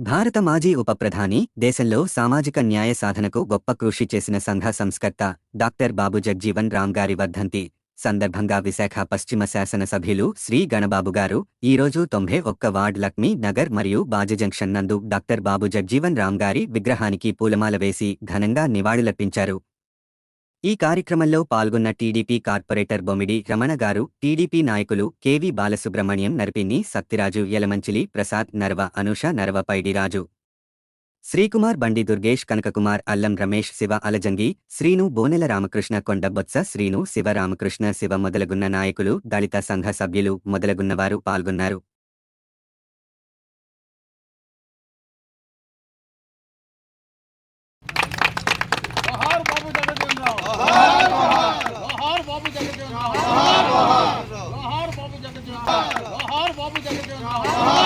భారత మాజీ ఉప ప్రధాని దేశంలో సామాజిక న్యాయ సాధనకు గొప్ప కృషి చేసిన సంఘ సంస్కర్త డాక్టర్ బాబు జగ్జీవన్ రామ్ గారి వర్ధంతి సందర్భంగా విశాఖ పశ్చిమ శాసనసభ్యులు శ్రీ గణబాబు గారు ఈరోజు తొంభై ఒక్క వార్డ్ లక్ష్మీ నగర్ మరియు బాజ జంక్షన్ నందు డాక్టర్ బాబు జగ్జీవన్ రామ్ గారి విగ్రహానికి పూలమాల వేసి ఘనంగా నివాళులర్పించారు. ఈ కార్యక్రమంలో పాల్గొన్న టీడీపీ కార్పొరేటర్ బొమిడి రమణ గారు టీడీపీ నాయకులు కెవి బాలసుబ్రహ్మణ్యం నరపిన్ని సత్తిరాజు యలమంచిలి ప్రసాద్ నర్వ అనుష నర్వ పైడిరాజు శ్రీకుమార్ బండి దుర్గేష్ కనకకుమార్ అల్లం రమేష్ శివ అలజంగి శ్రీను బోనెల రామకృష్ణ కొండబొత్స శ్రీను శివ రామకృష్ణ శివ మొదలగున్న నాయకులు దళిత సంఘ సభ్యులు మొదలగున్నవారు పాల్గొన్నారు. 好。